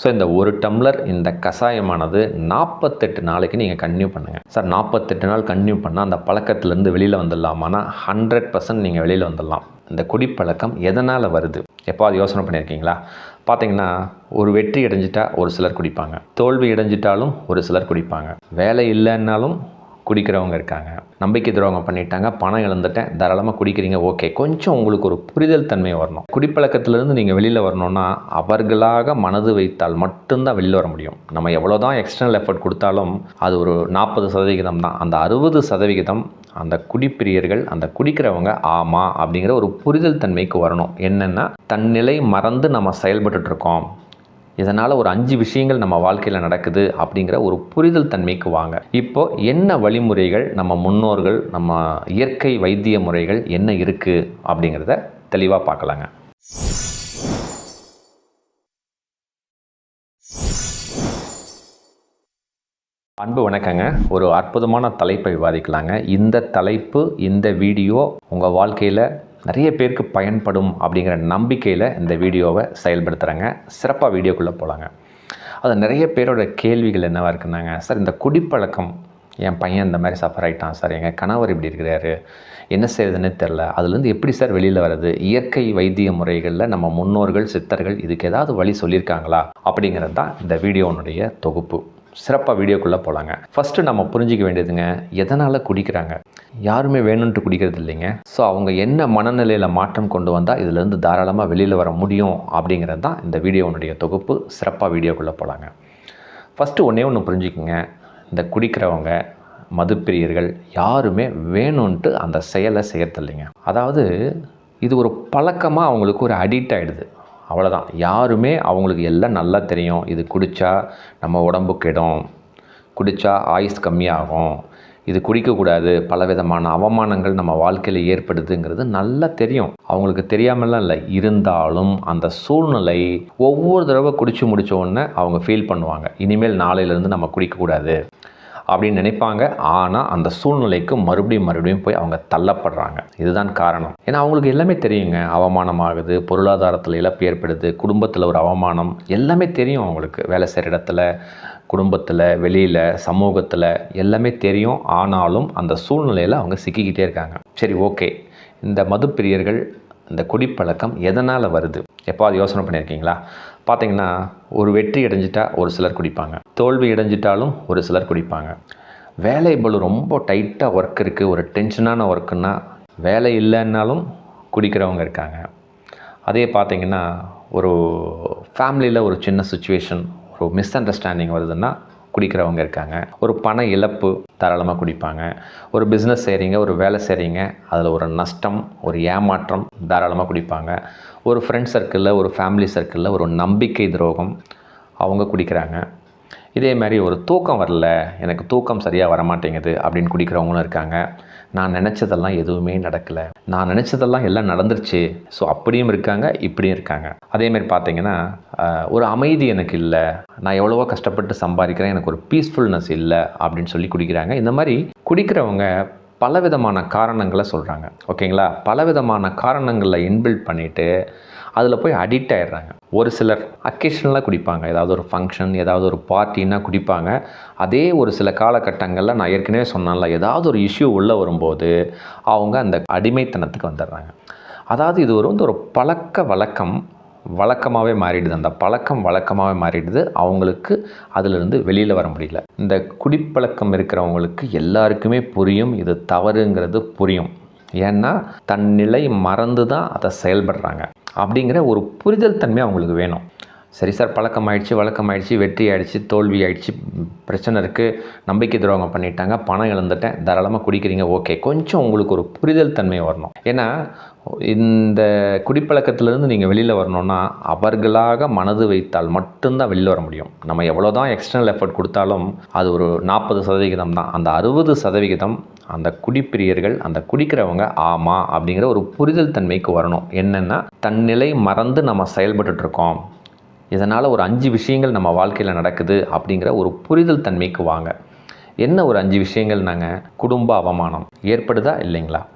So இந்த ஒரு tumbler இந்த கஷாயமானது நாற்பத்தெட்டு நாளைக்கு நீங்கள் கன்டினியூ பண்ணுங்கள் சார் நாற்பத்தெட்டு நாள் கன்யூ பண்ணால் அந்த பழக்கத்துலேருந்து வெளியில் வந்துடலாமான்னா ஹண்ட்ரட் பர்சன்ட் நீங்கள் வெளியில் வந்துடலாம். இந்த குடிப்பழக்கம் எதனால் வருது? எப்போ அது யோசனை பண்ணியிருக்கீங்களா பார்த்தீங்கன்னா ஒரு வெற்றி அடைஞ்சிட்டா ஒரு சிலர் குடிப்பாங்க. தோல்வி அடைஞ்சிட்டாலும் ஒரு சிலர் குடிப்பாங்க. வேலை இல்லைன்னாலும் குடிக்கிறவங்க இருக்காங்க. நம்பிக்கை துரோகம் பண்ணிட்டாங்க. பணம் இழந்துட்டேன். தாராளமாக குடிக்கிறீங்க. ஓகே. கொஞ்சம் உங்களுக்கு ஒரு புரிதல் தன்மை வரணும். குடிப்பழக்கத்திலேருந்து நீங்கள் வெளியில் வரணும்னா அவர்களாக மனது வைத்தால் மட்டும்தான் வெளியில் வர முடியும். நம்ம எவ்வளோ தான் எக்ஸ்டர்னல் எஃபர்ட் கொடுத்தாலும் அது ஒரு நாற்பது சதவிகிதம் தான். அந்த அறுபது சதவிகிதம் அந்த குடிப்பிரியர்கள் அந்த குடிக்கிறவங்க ஆமாம் அப்படிங்கிற ஒரு புரிதல் தன்மைக்கு வரணும். என்னென்னா தன்னிலை மறந்து நம்ம செயல்பட்டுட்ருக்கோம் இதனால் ஒரு அஞ்சு விஷயங்கள் நம்ம வாழ்க்கையில் நடக்குது அப்படிங்கிற ஒரு புரிதல் தன்மைக்கு வாங்க. இப்போ என்ன வழிமுறைகள் நம்ம முன்னோர்கள் நம்ம இயற்கை வைத்திய முறைகள் என்ன இருக்குது அப்படிங்கிறத தெளிவாக பார்க்கலாங்க. அன்பு வணக்கங்க. ஒரு அற்புதமான தலைப்பை விவாதிக்கலாங்க. இந்த தலைப்பு இந்த வீடியோ உங்கள் வாழ்க்கையில் நிறைய பேருக்கு பயன்படும் அப்படிங்கிற நம்பிக்கையில் இந்த வீடியோவை செயல்படுத்துகிறாங்க சிறப்பாக வீடியோக்குள்ளே போகலாங்க அது நிறைய பேரோட கேள்விகள் என்னவாக இருக்குன்னாங்க சார் இந்த குடிப்பழக்கம் என் பையன் இந்த மாதிரி சஃபர் ஆகிட்டான் சார். எங்கள் கணவர் இப்படி இருக்கிறாரு. என்ன செய்யுதுன்னு தெரில அதுலேருந்து எப்படி சார் வெளியில் வர்றது? இயற்கை வைத்திய முறைகளில் நம்ம முன்னோர்கள் சித்தர்கள் இதுக்கு ஏதாவது வழி சொல்லியிருக்காங்களா? அப்படிங்கிறது தான் இந்த வீடியோனுடைய தொகுப்பு. சிறப்பாக வீடியோக்குள்ளே போகலாங்க ஃபஸ்ட்டு நம்ம புரிஞ்சிக்க வேண்டியதுங்க எதனால் குடிக்கிறாங்க? யாருமே வேணும்ன்ட்டு குடிக்கிறது இல்லைங்க. ஸோ அவங்க என்ன மனநிலையில் மாற்றம் கொண்டு வந்தால் இதுலேருந்து தாராளமாக வெளியில் வர முடியும் அப்படிங்கிறது தான் இந்த வீடியோனுடைய தொகுப்பு. சிறப்பாக வீடியோக்குள்ளே போகலாங்க ஃபஸ்ட்டு ஒன்றே ஒன்று புரிஞ்சுக்குங்க. இந்த குடிக்கிறவங்க மதுப்பிரியர்கள் யாருமே வேணும்ன்ட்டு அந்த செயலை செய்யறதில்லைங்க. அதாவது இது ஒரு பழக்கமாக அவங்களுக்கு ஒரு அடிக்ட் ஆகிடுது அவ்வளோதான் யாருமே அவங்களுக்கு எல்லாம் நல்லா தெரியும். இது குடித்தா நம்ம உடம்பு கெடும். குடித்தா ஆயுஸ் கம்மியாகும். இது குடிக்கக்கூடாது. பலவிதமான அவமானங்கள் நம்ம வாழ்க்கையில் ஏற்படுதுங்கிறது நல்லா தெரியும். அவங்களுக்கு தெரியாமலாம் இல்லை. இருந்தாலும் அந்த சூழ்நிலை ஒவ்வொரு தடவை குடித்து முடித்த உடனே அவங்க ஃபீல் பண்ணுவாங்க. இனிமேல் நாளையிலேருந்து நம்ம குடிக்கக்கூடாது. அப்படின்னு நினைப்பாங்க. ஆனால் அந்த சூழ்நிலைக்கு மறுபடியும் மறுபடியும் போய் அவங்க தள்ளப்படுறாங்க. இதுதான் காரணம். ஏன்னா அவங்களுக்கு எல்லாமே தெரியுங்க. அவமானமாகுது பொருளாதாரத்தில் இழப்பு ஏற்படுது குடும்பத்தில் ஒரு அவமானம் எல்லாமே தெரியும் அவங்களுக்கு. வேலை செய்கிற இடத்துல குடும்பத்தில் வெளியில் சமூகத்தில் எல்லாமே தெரியும். ஆனாலும் அந்த சூழ்நிலையில் அவங்க சிக்கிக்கிட்டே இருக்காங்க. சரி ஓகே. இந்த மதுப்பிரியர்கள் இந்த குடிப்பழக்கம் எதனால் வருது? எப்போ அது யோசனை பண்ணியிருக்கீங்களா? பார்த்தீங்கன்னா ஒரு வெற்றி அடைஞ்சிட்டா ஒரு சிலர் குடிப்பாங்க. தோல்வி அடைஞ்சிட்டாலும் ஒரு சிலர் குடிப்பாங்க. வேலை பளு ரொம்ப டைட்டாக ஒர்க் இருக்குது ஒரு டென்ஷனான ஒர்க்குன்னா வேலை இல்லைன்னாலும் குடிக்கிறவங்க இருக்காங்க. அதே பார்த்தீங்கன்னா ஒரு ஃபேமிலியில் ஒரு சின்ன சுச்சுவேஷன் ஒரு மிஸ் அண்டர்ஸ்டாண்டிங் வருதுன்னா குடிக்கிறவங்க இருக்காங்க. ஒரு பண இழப்பு தாராளமாக குடிப்பாங்க. ஒரு பிஸ்னஸ் செய்கிறீங்க ஒரு வேலை செய்கிறீங்க அதில் ஒரு நஷ்டம் ஒரு ஏமாற்றம் தாராளமாக குடிப்பாங்க. ஒரு ஃப்ரெண்ட் சர்க்கிளில் ஒரு ஃபேமிலி சர்க்கிளில் ஒரு நம்பிக்கை துரோகம் அவங்க குடிக்கிறாங்க. இதே மாதிரி ஒரு தூக்கம் வரல எனக்கு தூக்கம் சரியாக வரமாட்டேங்குது அப்படின்னு குடிக்கிறவங்களும் இருக்காங்க. நான் நினச்சதெல்லாம் எதுவுமே நடக்கலை. நான் நினச்சதெல்லாம் எல்லாம் நடந்துருச்சு. ஸோ அப்படியும் இருக்காங்க இப்படியும் இருக்காங்க. அதேமாதிரி பார்த்தீங்கன்னா ஒரு அமைதி எனக்கு இல்லை. நான் எவ்வளவோ கஷ்டப்பட்டு சம்பாதிக்கிறேன் எனக்கு ஒரு பீஸ்ஃபுல்னஸ் இல்லை அப்படின்னு சொல்லி குடிக்கிறாங்க. இந்த மாதிரி குடிக்கிறவங்க பலவிதமான காரணங்களை சொல்கிறாங்க ஓகேங்களா? பலவிதமான காரணங்களை இன்பில்ட் பண்ணிவிட்டு அதில் போய் அடிக்ட் ஆகிடுறாங்க ஒரு சிலர் அக்கேஷனலாக குடிப்பாங்க. ஏதாவது ஒரு ஃபங்க்ஷன் ஏதாவது ஒரு பார்ட்டின்னா குடிப்பாங்க. அதே ஒரு சில காலகட்டங்களில் நான் ஏற்கனவே சொன்னேன்ல ஏதாவது ஒரு இஷ்யூ உள்ளே வரும்போது அவங்க அந்த அடிமைத்தனத்துக்கு வந்துடுறாங்க. அதாவது இது ஒரு வந்து ஒரு பழக்க வழக்கம் வழக்கமாகவே மாறிடுது. அந்த பழக்கம் வழக்கமாகவே மாறிடுது. அவங்களுக்கு அதிலிருந்து வெளியில் வர முடியல. இந்த குடிப்பழக்கம் இருக்கிறவங்களுக்கு எல்லாருக்குமே புரியும். இது தவறுங்கிறது புரியும். ஏன்னா தன் நிலை மறந்து தான் அதை செயல்படுறாங்க. அப்படிங்கிற ஒரு புரிதல் தன்மை அவங்களுக்கு வேணும். சரி சார் பழக்கம் ஆயிடுச்சு வழக்கம் ஆயிடுச்சு வெற்றி ஆயிடுச்சு தோல்வி ஆயிடுச்சு பிரச்சனை இருக்குது நம்பிக்கை துரோகம் பண்ணிட்டாங்க பணம் இழந்துட்டேன் தாராளமாக குடிக்கிறீங்க ஓகே. கொஞ்சம் உங்களுக்கு ஒரு புரிதல் தன்மை வரணும். ஏன்னா இந்த குடிப்பழக்கத்திலேருந்து நீங்கள் வெளியில் வரணும்னா அவர்களாக மனது வைத்தால் மட்டும்தான் வெளியில் வர முடியும். நம்ம எவ்வளோ தான் எக்ஸ்டர்னல் எஃபர்ட் கொடுத்தாலும் அது ஒரு நாற்பது சதவிகிதம் தான். அந்த அறுபது சதவிகிதம் அந்த குடிப்பிரியர்கள் அந்த குடிக்கிறவங்க ஆமாம் அப்படிங்கிற ஒரு புரிதல் தன்மைக்கு வரணும். என்னென்னா தன்னிலை மறந்து நம்ம செயல்பட்டுருக்கோம் இதனால் ஒரு அஞ்சு விஷயங்கள் நம்ம வாழ்க்கையில் நடக்குது அப்படிங்கிற ஒரு புரிதல் தன்மைக்கு வாங்க. என்ன ஒரு அஞ்சு விஷயங்கள் நாங்கள் குடும்ப அவமானம். ஏற்படுதா? இல்லைங்களா?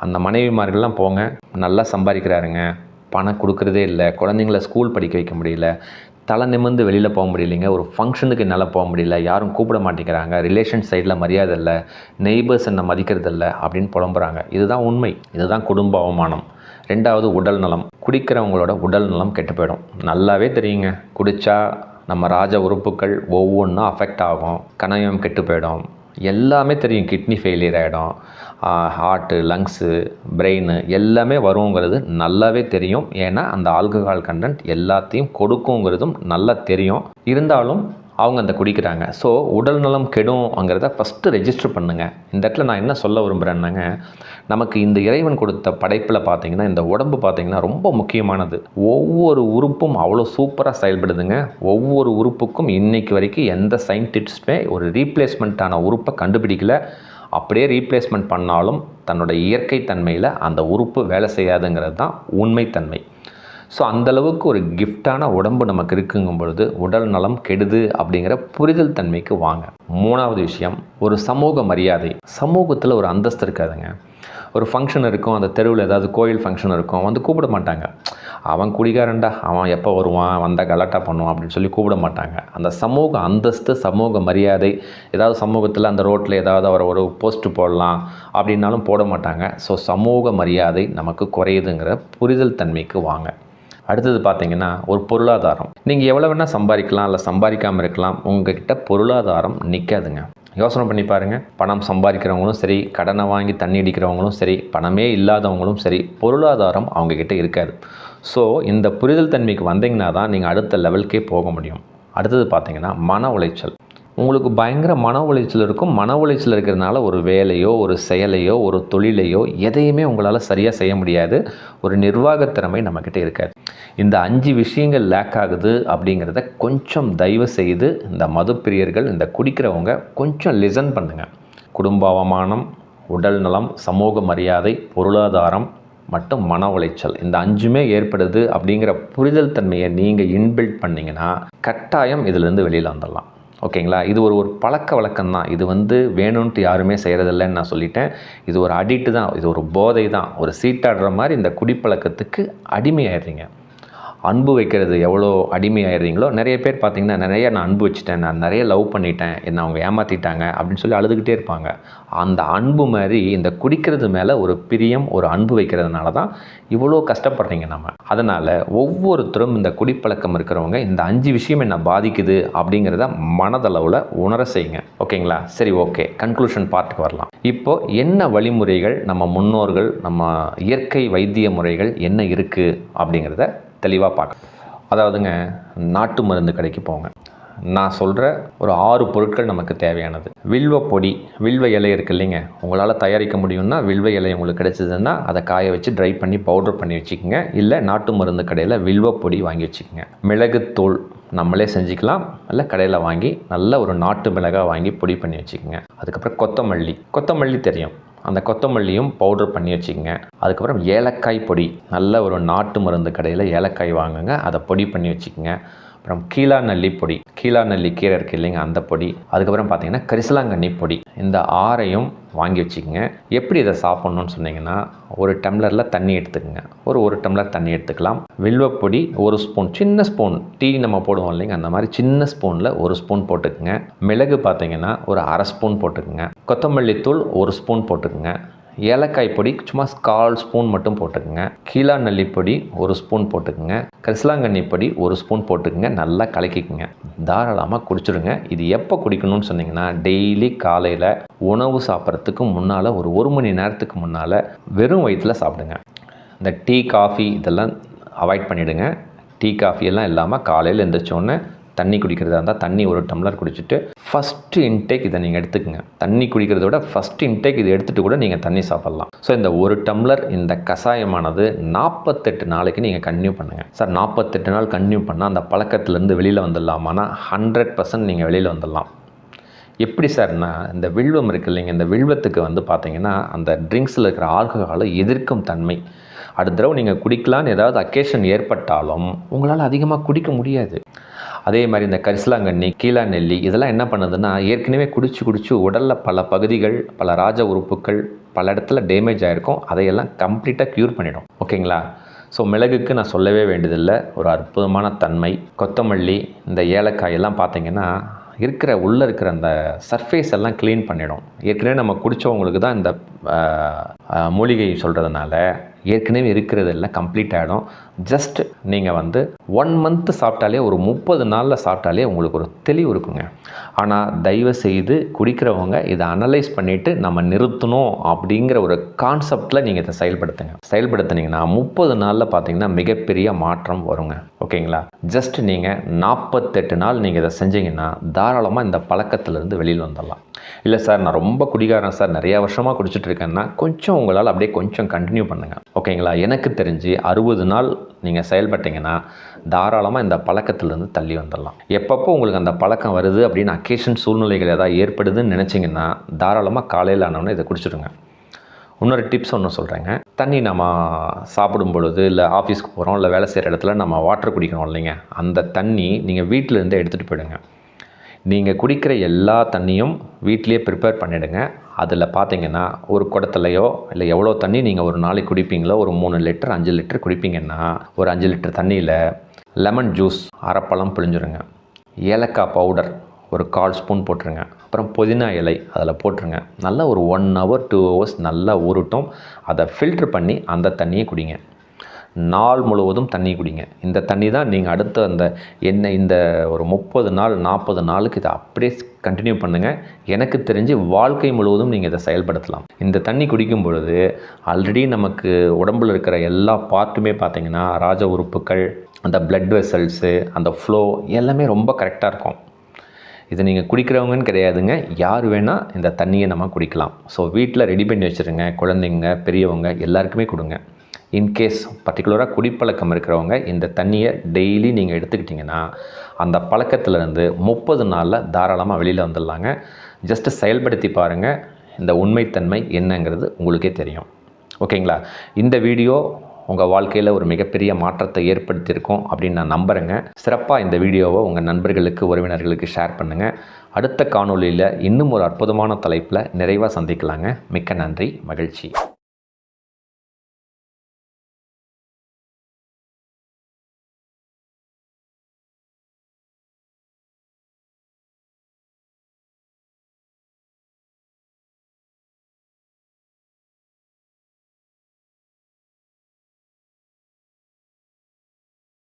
அந்த மனைவிமார்கள்லாம் போங்க. நல்லா சம்பாதிக்கிறாருங்க. பணம் கொடுக்குறதே இல்லை. குழந்தைங்கள ஸ்கூல் படிக்க வைக்க முடியல. தலை நிமிர்ந்து வெளியில் போக முடியலைங்க. ஒரு ஃபங்க்ஷனுக்கு என்னால் போக முடியல. யாரும் கூப்பிட மாட்டேங்கிறாங்க. ரிலேஷன் சைடில் மரியாதை இல்லை. நெய்பர்ஸ் என்னை மதிக்கிறது இல்லை அப்படின்னு புலம்புறாங்க. இதுதான் உண்மை. இதுதான் குடும்ப அவமானம். ரெண்டாவது உடல் நலம். குடிக்கிறவங்களோட உடல் நலம் கெட்டு போயிடும். நல்லாவே தெரியுங்க. குடித்தா நம்ம ராஜ உறுப்புகள் ஒவ்வொன்றும் அஃபெக்ட் ஆகும். கணையம் கெட்டு போயிடும். எல்லாமே தெரியும். கிட்னி ஃபெயிலியர் ஆகிடும் ஹார்ட்டு லங்ஸு பிரெயின் எல்லாமே வருங்கிறது நல்லாவே தெரியும். ஏன்னா அந்த ஆல்கஹால் கண்டென்ட் எல்லாத்தையும் கொடுக்குங்கிறதும் நல்லா தெரியும். இருந்தாலும் அவங்க அந்த குடிக்கிறாங்க. ஸோ உடல் நலம் கெடும்ங்கிறத ஃபஸ்ட்டு ரெஜிஸ்டர் பண்ணுங்கள் இந்த இடத்துல நான் என்ன சொல்ல விரும்புகிறேன்னாங்க நமக்கு இந்த இறைவன் கொடுத்த படைப்பில் பார்த்தீங்கன்னா இந்த உடம்பு பார்த்திங்கன்னா ரொம்ப முக்கியமானது. ஒவ்வொரு உறுப்பும் அவ்வளோ சூப்பராக செயல்படுதுங்க. ஒவ்வொரு உறுப்புக்கும் இன்றைக்கு வரைக்கும் எந்த சயின்டிஸ்ட்டுமே ஒரு ரீப்ளேஸ்மெண்ட்டான உறுப்பை கண்டுபிடிக்கல. அப்படியே ரீப்ளேஸ்மெண்ட் பண்ணாலும் தன்னோட இயற்கை தன்மையில் அந்த உறுப்பு வேலை செய்யாதுங்கிறது தான் உண்மைத்தன்மை ஸோ அந்தளவுக்கு ஒரு கிஃப்டான உடம்பு நமக்கு இருக்குங்கும் பொழுது உடல் நலம் கெடுது அப்படிங்கிற புரிதல் தன்மைக்கு வாங்க. மூணாவது விஷயம் ஒரு சமூக மரியாதை. சமூகத்தில் ஒரு அந்தஸ்து இருக்காதுங்க. ஒரு ஃபங்க்ஷன் இருக்கும் அந்த தெருவில் ஏதாவது கோயில் ஃபங்க்ஷன் இருக்கும் வந்து கூப்பிட மாட்டாங்க. அவன் குடிகாரன்டா அவன் எப்போ வருவான் வந்தால் கலாட்டா பண்ணுவான் அப்படின்னு சொல்லி கூப்பிட மாட்டாங்க. அந்த சமூக அந்தஸ்து சமூக மரியாதை ஏதாவது சமூகத்தில் அந்த ரோட்டில் ஏதாவது அவரை ஒரு போஸ்ட் போடலாம் அப்படின்னாலும் போட மாட்டாங்க. ஸோ சமூக மரியாதை நமக்கு குறையுதுங்கிற புரிதல் தன்மைக்கு வாங்க. அடுத்தது பார்த்தீங்கன்னா ஒரு பொருளாதாரம். நீங்கள் எவ்வளோ வேணால் சம்பாதிக்கலாம் இல்லை சம்பாதிக்காமல் இருக்கலாம் உங்ககிட்ட பொருளாதாரம் நிற்காதுங்க யோசனை பண்ணி பாருங்கள் பணம் சம்பாதிக்கிறவங்களும் சரி கடனை வாங்கி தண்ணி அடிக்கிறவங்களும் சரி பணமே இல்லாதவங்களும் சரி பொருளாதாரம் அவங்கக்கிட்ட இருக்காது. ஸோ இந்த புரிதல் தன்மைக்கு வந்தீங்கன்னா தான் நீங்கள் அடுத்த லெவலுக்கே போக முடியும். அடுத்தது பார்த்தீங்கன்னா மன உளைச்சல். உங்களுக்கு பயங்கர மன உளைச்சல் இருக்கும். மன உளைச்சல் இருக்கிறதுனால ஒரு வேலையோ ஒரு செயலையோ ஒரு தொழிலையோ எதையுமே உங்களால் சரியாக செய்ய முடியாது. ஒரு நிர்வாகத் திறமை நம்மக்கிட்ட இருக்காது. இந்த அஞ்சு விஷயங்கள் லேக் ஆகுது அப்படிங்கிறத கொஞ்சம் தயவு செய்து இந்த மது பிரியர்கள் இந்த குடிக்கிறவங்க கொஞ்சம் லிசன் பண்ணுங்கள் குடும்ப அவமானம் உடல் நலம் சமூக மரியாதை பொருளாதாரம் மற்றும் மன உளைச்சல். இந்த அஞ்சுமே ஏற்படுது அப்படிங்கிற புரிதல் தன்மையை நீங்கள் இன்பில்ட் பண்ணிங்கன்னா கட்டாயம் இதிலிருந்து வெளியில் வந்துடலாம் ஓகேங்களா? இது ஒரு ஒரு பழக்க வழக்கம் தான் இது வந்து வேணும்ன்ட்டு யாருமே செய்கிறதில்லன்னு நான் சொல்லிட்டேன். இது ஒரு அடிட்டு தான். இது ஒரு போதை தான் ஒரு சீட்டாடுற மாதிரி இந்த குடிப்பழக்கத்துக்கு அடிமையாயிடுறீங்க. அன்பு வைக்கிறது எவ்வளோ அடிமையாயிடுறீங்களோ நிறைய பேர் பார்த்தீங்கன்னா நிறைய நான் அன்பு வச்சுட்டேன் நான் நிறைய லவ் பண்ணிட்டேன் என்னை அவங்க ஏமாற்றிட்டாங்க அப்படின்னு சொல்லி அழுதுகிட்டே இருப்பாங்க. அந்த அன்பு மாதிரி இந்த குடிக்கிறது மேலே ஒரு பிரியம் ஒரு அன்பு வைக்கிறதுனால தான் இவ்வளோ கஷ்டப்படுறீங்க நம்ம. அதனால் ஒவ்வொருத்தரும் இந்த குடிப்பழக்கம் இருக்கிறவங்க இந்த அஞ்சு விஷயம் என்ன பாதிக்குது அப்படிங்கிறத மனதளவில் உணர செய்யுங்க. ஓகேங்களா? சரி ஓகே. கன்க்ளூஷன் பார்ட்டுக்கு வரலாம். இப்போ என்ன வழிமுறைகள் நம்ம முன்னோர்கள் நம்ம இயற்கை வைத்திய முறைகள் என்ன இருக்குது அப்படிங்கிறத தெளிவாக பார்க்க. அதாவதுங்க நாட்டு மருந்து கடைக்கு போங்க. நான் சொல்கிற ஒரு ஆறு பொருட்கள் நமக்கு தேவையானது. வில்வ பொடி வில்வ இலை இருக்கு இல்லைங்க. உங்களால் தயாரிக்க முடியும்னா வில்வ இலை உங்களுக்கு கிடைச்சதுன்னா அதை காய வச்சு ட்ரை பண்ணி பவுடர் பண்ணி வச்சுக்கோங்க. இல்லை நாட்டு மருந்து கடையில் வில்வ பொடி வாங்கி வச்சுக்கோங்க. மிளகுத்தூள் நம்மளே செஞ்சுக்கலாம். இல்லை கடையில் வாங்கி நல்ல ஒரு நாட்டு மிளகாய் வாங்கி பொடி பண்ணி வச்சுக்கோங்க. அதுக்கப்புறம் கொத்தமல்லி. கொத்தமல்லி தெரியும். அந்த கொத்தமல்லியும் பவுடர் பண்ணி வச்சுக்கோங்க. அதுக்கப்புறம் ஏலக்காய் பொடி நல்ல ஒரு நாட்டு மருந்து கடையில் ஏலக்காய் வாங்குங்க. அதை பொடி பண்ணி வச்சுக்கோங்க. அப்புறம் கீழா நல்லி பொடி. கீழா நல்லி கீரை இருக்குது இல்லைங்க அந்த பொடி. அதுக்கப்புறம் பார்த்தீங்கன்னா கரிசலாங்கண்ணி பொடி. இந்த ஆறையும் வாங்கி வச்சுக்கோங்க. எப்படி இதை சாப்பிட்ணுன்னு சொன்னீங்கன்னா ஒரு டம்ளரில் தண்ணி எடுத்துக்கோங்க. ஒரு ஒரு டம்ளர் தண்ணி எடுத்துக்கலாம். வில்வப்பொடி ஒரு ஸ்பூன் சின்ன ஸ்பூன். டீ நம்ம போடுவோம் இல்லைங்க அந்த மாதிரி சின்ன ஸ்பூனில் ஒரு ஸ்பூன் போட்டுக்குங்க. மிளகு பார்த்தீங்கன்னா ஒரு அரை ஸ்பூன் போட்டுக்குங்க. கொத்தமல்லி தூள் ஒரு ஸ்பூன் போட்டுக்குங்க. ஏலக்காய் பொடி சும்மா கால் ஸ்பூன் மட்டும் போட்டுக்கோங்க. கீழா நல்லி பொடி ஒரு ஸ்பூன் போட்டுக்கோங்க. கரிசலாங்கண்ணி பொடி ஒரு ஸ்பூன் போட்டுக்கோங்க. நல்லா கலக்கிக்கோங்க. தாராளமாக குடிச்சிடுங்க. இது எப்போ குடிக்கணும்னு சொன்னீங்கன்னா டெய்லி காலையில் உணவு சாப்பிட்றதுக்கு முன்னால் ஒரு ஒரு மணி நேரத்துக்கு முன்னால் வெறும் வயிற்றில் சாப்பிடுங்க. இந்த டீ காஃபி இதெல்லாம் அவாய்ட் பண்ணிவிடுங்க டீ காஃபி எல்லாம் இல்லாமல் காலையில் எழுந்திரிச்சோன்னே தண்ணி குடிக்கிறதா இருந்தால் தண்ணி ஒரு டம்ளர் குடிச்சிட்டு ஃபஸ்ட்டு இன்டேக் இதை நீங்கள் எடுத்துக்கங்க. தண்ணி குடிக்கிறத விட ஃபஸ்ட் இன்டேக் இதை எடுத்துகிட்டு கூட நீங்கள் தண்ணி சாப்பிட்லாம். ஸோ இந்த ஒரு டம்ளர் இந்த கஷாயமானது நாற்பத்தெட்டு நாளைக்கு நீங்கள் கன்டினியூ பண்ணுங்கள் சார் நாற்பத்தெட்டு நாள் கன்டினியூ பண்ணால் அந்த பழக்கத்துலேருந்து வெளியில் வந்துடலாமான்னா ஹண்ட்ரட் பர்சன்ட் நீங்கள் வெளியில் வந்துடலாம். எப்படி சார்னா இந்த வில்வம் இருக்கு இல்லைங்க இந்த வில்வத்துக்கு வந்து பார்த்தீங்கன்னா அந்த ட்ரிங்க்ஸில் இருக்கிற ஆல்கஹாலை எதிர்க்கும் தன்மை. அடுத்த தடவை நீங்கள் குடிக்கலான்னு ஏதாவது அக்கேஷன் ஏற்பட்டாலும் உங்களால் அதிகமாக குடிக்க முடியாது. அதே மாதிரி இந்த கரிசலாங்கண்ணி கீழா நெல்லி இதெல்லாம் என்ன பண்ணுதுன்னா ஏற்கனவே குடிச்சு குடிச்சு உடலில் பல பகுதிகள் பல ராஜ உறுப்புகள் பல இடத்துல டேமேஜ் ஆகிருக்கும் அதையெல்லாம் கம்ப்ளீட்டாக க்யூர் பண்ணிடும். ஓகேங்களா? ஸோ மிளகுக்கு நான் சொல்லவே வேண்டியதில்லை. ஒரு அற்புதமான தன்மை. கொத்தமல்லி இந்த ஏலக்காய் எல்லாம் பார்த்தீங்கன்னா இருக்கிற உள்ளே இருக்கிற அந்த சர்ஃபேஸ் எல்லாம் க்ளீன் பண்ணிடும். ஏற்கனவே நம்ம குடித்தவங்களுக்கு தான் இந்த மூலிகை சொல்கிறதுனால ஏற்கனவே இருக்கிறது எல்லாம் கம்ப்ளீட் ஆகிடும் ஜஸ்ட் நீங்கள் வந்து ஒன் மந்த்து சாப்பிட்டாலே ஒரு முப்பது நாளில் சாப்பிட்டாலே உங்களுக்கு ஒரு தெளிவு இருக்குங்க. ஆனால் தயவு செய்து குடிக்கிறவங்க இதை அனலைஸ் பண்ணிவிட்டு நம்ம நிறுத்தணும் அப்படிங்கிற ஒரு கான்செப்டில் நீங்கள் இதை செயல்படுத்துங்க. செயல்படுத்துனீங்கன்னா முப்பது நாளில் பார்த்தீங்கன்னா மிகப்பெரிய மாற்றம் வருங்க. ஓகேங்களா? ஜஸ்ட் நீங்கள் நாற்பத்தெட்டு நாள் நீங்கள் இதை செஞ்சீங்கன்னா தாராளமாக இந்த பழக்கத்திலேருந்து வெளியில் வந்துடலாம். இல்லை சார் நான் ரொம்ப குடிகாரன் சார். நிறையா வருஷமாக குடிச்சிட்டு இருக்கேன்னா கொஞ்சம் உங்களால் அப்படியே கொஞ்சம் கண்டினியூ பண்ணுங்கள் ஓகேங்களா? எனக்கு தெரிஞ்சு அறுபது நாள் நீங்கள் செயல்பட்டீங்கன்னா தாராளமாக இந்த பழக்கத்திலேருந்து தள்ளி வந்துடலாம். எப்பப்போ உங்களுக்கு அந்த பழக்கம் வருது அப்படின்னு அக்கேஷன் சூழ்நிலைகள் ஏதாவது ஏற்படுதுன்னு நினச்சிங்கன்னா தாராளமாக காலையில் ஆனவொன்னே இதை குடிச்சிடுங்க. இன்னொரு டிப்ஸ் ஒன்று சொல்கிறேங்க தண்ணி நம்ம சாப்பிடும் பொழுது இல்லை ஆஃபீஸ்க்கு போகிறோம் இல்லை வேலை செய்கிற இடத்துல நம்ம வாட்டர் குடிக்கணும் இல்லைங்க. அந்த தண்ணி நீங்கள் வீட்டிலேருந்து எடுத்துகிட்டு போயிடுங்க. நீங்கள் குடிக்கிற எல்லா தண்ணியும் வீட்டிலேயே ப்ரிப்பேர் பண்ணிவிடுங்க அதில் பார்த்தீங்கன்னா ஒரு குடத்துலையோ இல்லை எவ்வளோ தண்ணி நீங்கள் ஒரு நாளைக்கு குடிப்பீங்களோ ஒரு மூணு லிட்டர் அஞ்சு லிட்டர் குடிப்பீங்கன்னா ஒரு அஞ்சு லிட்டர் தண்ணியில் லெமன் ஜூஸ் அரைப்பழம் பிழிஞ்சிருங்க. ஏலக்காய் பவுடர் ஒரு கால் ஸ்பூன் போட்டுருங்க. அப்புறம் புதினா இலை அதில் போட்டுருங்க. நல்லா ஒரு ஒன் ஹவர் டூ ஹவர்ஸ் நல்லா ஊறட்டும். அதை ஃபில்ட்ரு பண்ணி அந்த தண்ணியை குடிங்க. நாள் முழுவதும் தண்ணி குடிங்க. இந்த தண்ணி தான் நீங்கள் அடுத்த அந்த என்ன இந்த ஒரு முப்பது நாள் நாற்பது நாளுக்கு இதை அப்படியே கண்டினியூ பண்ணுங்கள் எனக்கு தெரிஞ்சு வாழ்க்கை முழுவதும் நீங்கள் இதை செயல்படுத்தலாம். இந்த தண்ணி குடிக்கும் பொழுது ஆல்ரெடி நமக்கு உடம்புல இருக்கிற எல்லா பார்ட்டுமே பார்த்திங்கன்னா ராஜ உறுப்புகள் அந்த பிளட் வெசல்ஸு அந்த ஃப்ளோ எல்லாமே ரொம்ப கரெக்டாக இருக்கும். இது நீங்கள் குடிக்கிறவங்கன்னு கிடையாதுங்க. யார் வேணால் இந்த தண்ணியை நம்ம குடிக்கலாம். ஸோ வீட்டில் ரெடி பண்ணி வச்சுருங்க. குழந்தைங்க பெரியவங்க எல்லாருக்குமே கொடுங்க. இன்கேஸ் பர்டிகுலராக குடிப்பழக்கம் இருக்கிறவங்க இந்த தண்ணியை டெய்லி நீங்கள் எடுத்துக்கிட்டிங்கன்னா அந்த பழக்கத்திலேருந்து முப்பது நாளில் தாராளமாக வெளியில் வந்துடலாங்க. ஜஸ்ட்டு செயல்படுத்தி பாருங்கள் இந்த உண்மைத்தன்மை என்னங்கிறது உங்களுக்கே தெரியும். ஓகேங்களா இந்த வீடியோ உங்கள் வாழ்க்கையில் ஒரு மிகப்பெரிய மாற்றத்தை ஏற்படுத்தியிருக்கோம் அப்படின்னு நான் நம்புகிறேங்க சிறப்பாக இந்த வீடியோவை உங்கள் நண்பர்களுக்கு உறவினர்களுக்கு ஷேர் பண்ணுங்கள் அடுத்த காணொளியில் இன்னும் ஒரு அற்புதமான தலைப்பில் நிறைவாக சந்திக்கலாங்க. மிக்க நன்றி மகிழ்ச்சி.